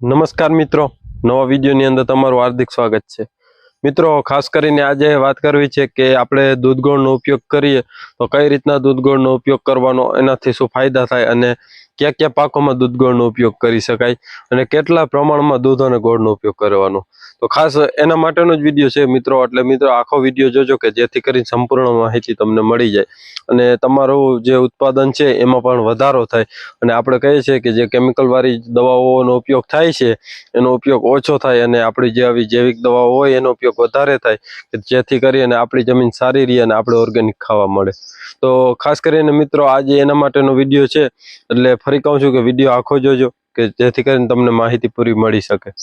નમસ્કાર મિત્રો. નવા વિડીયોની અંદર તમારું હાર્દિક સ્વાગત છે. મિત્રો, ખાસ કરીને આજે વાત કરવી છે કે આપણે દૂધ ગોળનો ઉપયોગ કરીએ તો કઈ રીતના દૂધ ગોળનો ઉપયોગ કરવાનો, એનાથી શું ફાયદા થાય અને કયા કયા પાકોમાં દૂધ ગોળનો ઉપયોગ કરી શકાય અને કેટલા પ્રમાણમાં દૂધ અને ગોળનો ઉપયોગ કરવાનો. તો ખાસ એના માટેનો જ વીડિયો છે મિત્રો. એટલે મિત્રો આખો વીડિયો જોજો કે જેથી કરીને સંપૂર્ણ માહિતી તમને મળી જાય. અને તમારું જે ઉત્પાદન છે એમાં પણ વધારો થાય. અને આપણે કહીએ છીએ કે જે કેમિકલવાળી દવાઓનો ઉપયોગ થાય છે, એનો ઉપયોગ ઓછો થાય અને આપણી જે આવી જૈવિક દવાઓ હોય એનો ઉપયોગ વધારે થાય, કે જેથી કરીને આપણી જમીન સારી રહે અને આપણે ઓર્ગેનિક ખાવા મળે. તો ખાસ કરીને મિત્રો આજે એના માટેનો વીડિયો છે. એટલે ફરી કહું છું કે વીડિયો આખો જોજો, કે જેથી કરીને તમને માહિતી પૂરી મળી શકે.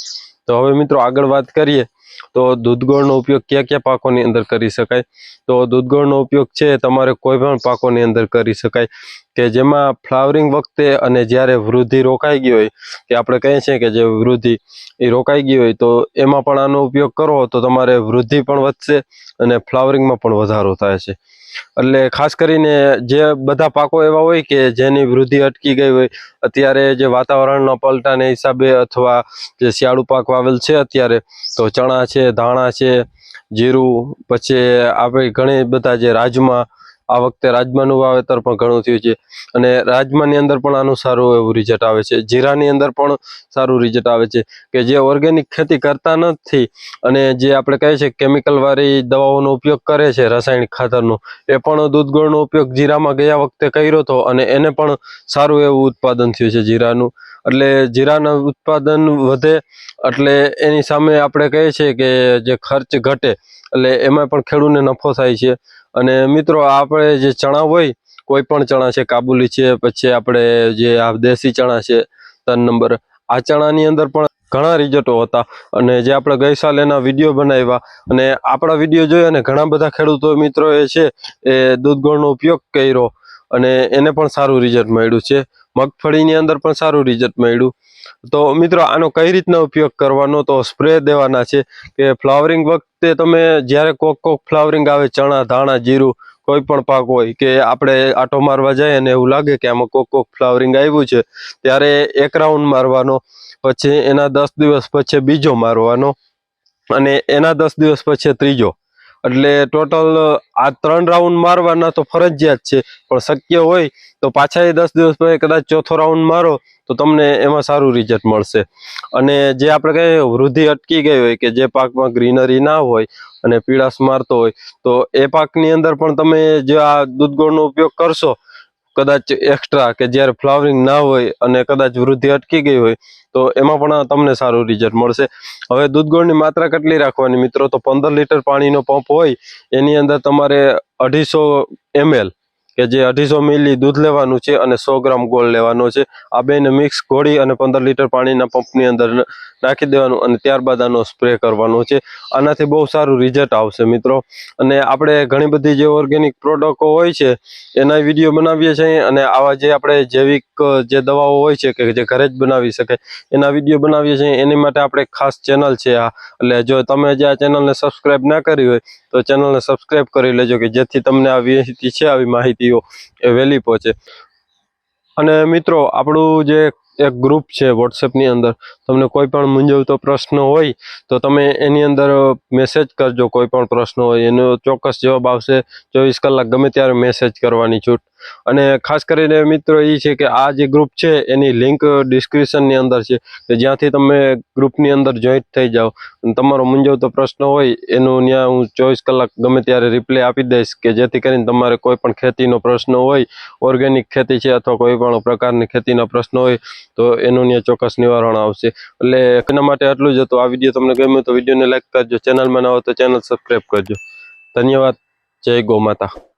તો હવે મિત્રો આગળ વાત કરીએ, તો દૂધગોળનો ઉપયોગ કયા કયા પાકોની અંદર કરી શકાય? તો દૂધગોળનો ઉપયોગ છે, તમારે કોઈ પણ પાકોની અંદર કરી શકાય. કે જેમાં ફ્લાવરિંગ વખતે અને જ્યારે વૃદ્ધિ રોકાઈ ગઈ હોય, કે આપણે કહીએ છીએ કે જે વૃદ્ધિ એ રોકાઈ ગઈ હોય, તો એમાં પણ આનો ઉપયોગ કરો તો તમારે વૃદ્ધિ પણ વધશે અને ફ્લાવરિંગમાં પણ વધારો થાય છે. એટલે ખાસ કરીને જે બધા પાકો એવા હોય કે જેની વૃદ્ધિ અટકી ગઈ હોય, અત્યારે જે વાતાવરણના પલટાને હિસાબે અથવા જે શિયાળુ પાક વાવેલ છે અત્યારે, તો ચણા છે, ધાણા છે, જીરું, પછી આપણે ઘણી બધા જે રાજમા આ વખતે રાજમાનું વાવેતર પણ ઘણું થયું છે. અને રાજમાની અંદર પણ આનું સારું એવું રિઝલ્ટ આવે છે. જીરાની અંદર પણ સારું રિઝલ્ટ આવે છે કે જે ઓર્ગેનિક ખેતી કરતા નથી અને જે આપણે કહીએ છીએ કેમિકલવાળી દવાઓનો ઉપયોગ કરે છે રાસાયણિક ખાતરનો, એ પણ દૂધગોળનો ઉપયોગ જીરામાં ગયા વખતે કર્યો હતો અને એને પણ સારું એવું ઉત્પાદન થયું છે જીરાનું. એટલે જીરાનું ઉત્પાદન વધે એટલે એની સામે આપણે કહીએ છીએ કે જે ખર્ચ ઘટે એટલે એમાં પણ ખેડૂતને નફો થાય છે. અને મિત્રો, આપણે જે ચણા હોય, કોઈ પણ ચણા છે, કાબુલી છે, પછી આપણે જે આ દેશી ચણા છે, ત્રણ નંબર, આ ચણાની અંદર પણ ઘણા રિઝલ્ટો હતા. અને જે આપણે ગઈ સાલ એના વીડિયો બનાવ્યા, અને આપણા વીડિયો જોઈ અને ઘણા બધા ખેડૂતો મિત્રો એ છે, એ દૂધગોળનો ઉપયોગ કર્યો. અને એને પણ સારું રિઝલ્ટ મળ્યું છે. મગફળીની અંદર પણ સારું રિઝલ્ટ મળ્યું. તો મિત્રો, આનો કઈ રીતના ઉપયોગ કરવાનો? તો સ્પ્રે દેવાના છે કે ફ્લાવરિંગ વખતે તમે જ્યારે કોક કોક ફ્લાવરિંગ આવે, ચણા, ધાણા, જીરું, કોઈ પણ પાક હોય કે આપણે આટો મારવા જાય અને એવું લાગે કે આમાં કોક કોક ફ્લાવરિંગ આવ્યું છે, ત્યારે એક રાઉન્ડ મારવાનો, પછી એના દસ દિવસ પછી બીજો મારવાનો અને એના દસ દિવસ પછી ત્રીજો. એટલે ટોટલ આ ત્રણ રાઉન્ડ મારવાના તો ફરજિયાત છે. પણ શક્ય હોય તો પાછા એ દસ દિવસ પછી કદાચ ચોથો રાઉન્ડ મારો તો તમને એમાં સારું રિઝલ્ટ મળશે. અને જે આપણે કહીએ વૃદ્ધિ અટકી ગઈ હોય કે જે પાકમાં ગ્રીનરી ના હોય અને પીળાશ મારતો હોય તો એ પાકની અંદર પણ તમે જે આ દૂધગોળનો ઉપયોગ કરશો કદાચ એક્સ્ટ્રા કે જ્યારે ફ્લાવરિંગ ના હોય અને કદાચ વૃદ્ધિ અટકી ગઈ હોય, તો એમાં પણ તમને સારું રિઝલ્ટ મળશે. હવે દૂધગોળની માત્રા કેટલી રાખવાની? મિત્રો, તો પંદર લીટર પાણીનો પંપ હોય, એની અંદર તમારે અઢીસો એમએલ કે જે અઢીસો મિલી દૂધ લેવાનું છે અને સો ગ્રામ ગોળ લેવાનો છે. આ બેને મિક્સ ઘોળી અને પંદર લીટર પાણીના પંપની અંદર નાખી દેવાનું અને ત્યારબાદ આનો સ્પ્રે કરવાનો છે. આનાથી બહુ સારું રિઝલ્ટ આવશે મિત્રો. અને આપણે ઘણી બધી જે ઓર્ગેનિક પ્રોડક્ટો હોય છે, એના વીડિયો બનાવીએ છીએ અને આવા જે આપણે જૈવિક જે દવાઓ હોય છે કે જે ઘરે જ બનાવી શકાય, એના વીડિયો બનાવીએ છીએ. એની માટે આપણે ખાસ ચેનલ છે આ. એટલે જો તમે જે આ ચેનલને સબસ્ક્રાઇબ ના કરી હોય તો ચેનલને સબસ્ક્રાઈબ કરી લેજો કે જેથી તમને આ માહિતી છે, આવી માહિતીઓ એ વહેલી પહોંચે. અને મિત્રો, આપણું જે એક ગ્રુપ છે વોટ્સએપની અંદર, તમને કોઈ પણ મૂંઝવતો પ્રશ્ન હોય, તો તમે એની અંદર મેસેજ કરજો, કોઈ પણ પ્રશ્ન હોય, એનો ચોક્કસ જવાબ આવશે. ચોવીસ કલાક ગમે ત્યારે મેસેજ કરવાની છૂટ. અને ખાસ કરીને મિત્રો એ છે કે આ જે ગ્રુપ છે, એની લિંક ડિસ્ક્રિપ્શનની અંદર છે. કે જ્યાંથી તમે ગ્રુપની અંદર જોઈન્ટ થઈ જાઓ તમારો મૂંઝવતો પ્રશ્ન હોય, એનું ત્યાં હું ચોવીસ કલાક ગમે ત્યારે રિપ્લાય આપી દઈશ કે જેથી કરીને તમારે કોઈ પણ ખેતીનો પ્રશ્ન હોય ઓર્ગેનિક ખેતી છે અથવા કોઈ પણ પ્રકારની ખેતીના પ્રશ્નો હોય, તો એનું ત્યાં ચોક્કસ નિવારણ આવશે. એટલે એના માટે આટલું જ હતું. આ વીડિયો તમને ગમ્યો તો વિડીયોને લાઈક કરજો. ચેનલમાં ન હોય તો ચેનલ સબસ્ક્રાઈબ કરજો. ધન્યવાદ. જય ગૌ માતા.